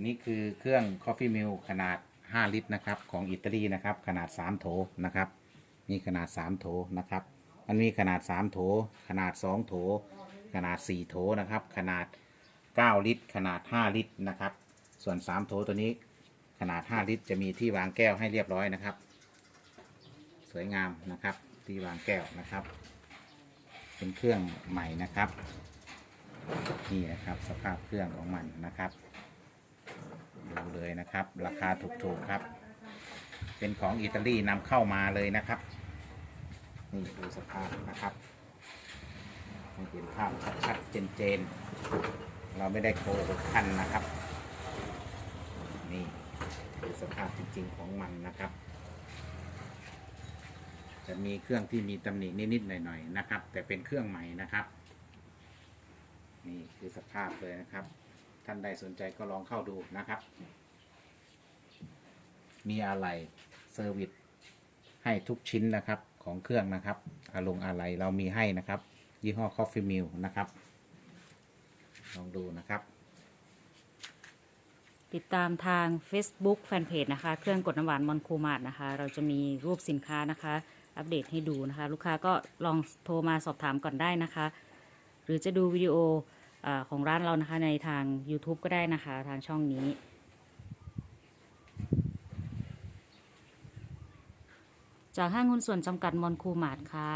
นี่คือเครื่อง Coffee Mill ขนาด 5 ลิตรนะครับ ของอิตาลีนะครับ ขนาด 3 โถนะครับ มีขนาด 3 โถนะครับ มันมีขนาด 3 โถ ขนาด 2 โถ ขนาด 4 โถนะครับ ขนาด 9 ลิตร ขนาด 5 ลิตรนะครับ ส่วน 3 โถตัวนี้ขนาด 5 ลิตร จะมีที่วางแก้วให้เรียบร้อยนะครับ สวยงามนะครับ ที่วางแก้วนะครับ เป็นเครื่องใหม่นะครับ นี่นะครับสภาพเครื่องของมันนะครับ เลยนะครับ ราคาถูกๆครับ เป็นของอิตาลีนำเข้ามาเลยนะครับ นี่ดูสภาพนะครับให้เห็นภาพชัดๆเจนๆ เราไม่ได้โกหกท่านนะครับ นี่คือสภาพจริงๆของมันนะครับ จะมีเครื่องที่มีตำหนินิดๆหน่อยๆนะครับ แต่เป็นเครื่องใหม่นะครับ นี่คือสภาพเลยนะครับ ท่านใดสนใจก็ลองเข้าดูนะครับ มีอะไรเซอร์วิสให้ทุกชิ้นนะครับของเครื่องนะครับอารมณ์อะไรเรามีให้นะครับ ยี่ห้อ Coffee Mill นะครับ ลองดูนะครับ ติดตามทาง Facebook Fanpage นะคะ เครื่องกดน้ำหวานมอนคูมาดนะคะ เราจะมีรูปสินค้านะคะ อัปเดตให้ดูนะคะ ลูกค้าก็ลองโทรมาสอบถามก่อนได้นะคะ หรือจะดูวิดีโออของร้านเรานะคะในทาง YouTube ก็ได้นะคะ ทางช่องนี้ จากห้างหุ้นส่วนจำกัดมอนคูมาดค่ะ